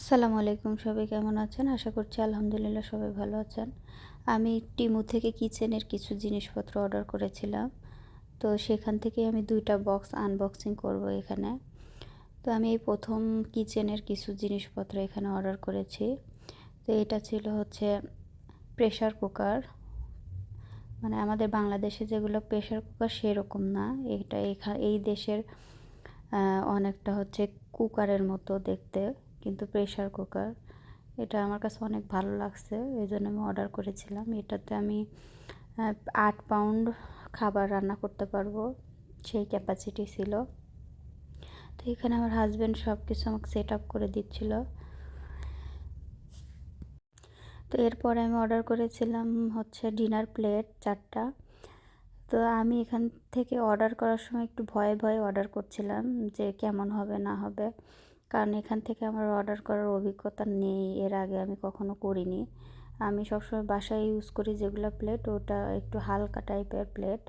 আসসালামু আলাইকুম সবাই, কেমন আছেন? আশা করছি আলহামদুলিল্লাহ সবাই ভালো আছেন। আমি টিমু থেকে কিচেনের কিছু জিনিসপত্র অর্ডার করেছিলাম। তো সেখান থেকে আমি দুইটা বক্স আনবক্সিং করব এখানে। তো আমি এই প্রথম কিচেনের কিছু জিনিসপত্র এখানে অর্ডার করেছি। তো এটা ছিল হচ্ছে প্রেশার কুকার। মানে আমাদের বাংলাদেশে যেগুলো প্রেশার কুকার সেরকম না। এটা এখা, এই দেশের অনেকটা হচ্ছে কুকারের মতো দেখতে। কিন্তু প্রেশার কুকার এটা আমার কাছে অনেক ভালো লাগছে এই জন্য আমি অর্ডার করেছিলাম। এটাতে আমি আট পাউন্ড খাবার রান্না করতে পারব, সেই ক্যাপাসিটি ছিল। তো এখানে আমার হাজব্যান্ড সব কিছু আমাকে সেট আপ করে দিচ্ছিল। তো এরপরে আমি অর্ডার করেছিলাম হচ্ছে ডিনার প্লেট চারটা। তো আমি এখান থেকে অর্ডার করার সময় একটু ভয়ে ভয়ে অর্ডার করছিলাম যে কেমন হবে, না হবে। কারণ এখান থেকে আমার অর্ডার করার অভিজ্ঞতা নেই, এর আগে আমি কখনো করিনি। আমি সবসময় বাসায় ইউজ করি যেগুলো প্লেট ওটা একটু হালকা টাইপের প্লেট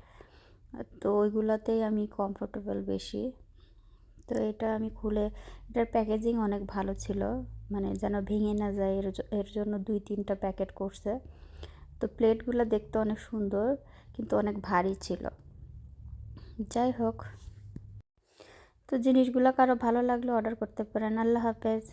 তো ওইগুলোতেই আমি কমফোর্টেবল বেশি। তো এটা আমি খুলে, এটার প্যাকেজিং অনেক ভালো ছিল মানে যেন ভেঙে না যায়, এর এর জন্য দুই তিনটা প্যাকেট করছে। তো প্লেটগুলো দেখতে অনেক সুন্দর, কিন্তু অনেক ভারী ছিল। যাই হোক। তো জিনিসগুলো কারও ভালো লাগলে অর্ডার করতে পারেন। আল্লাহ হাফেজ।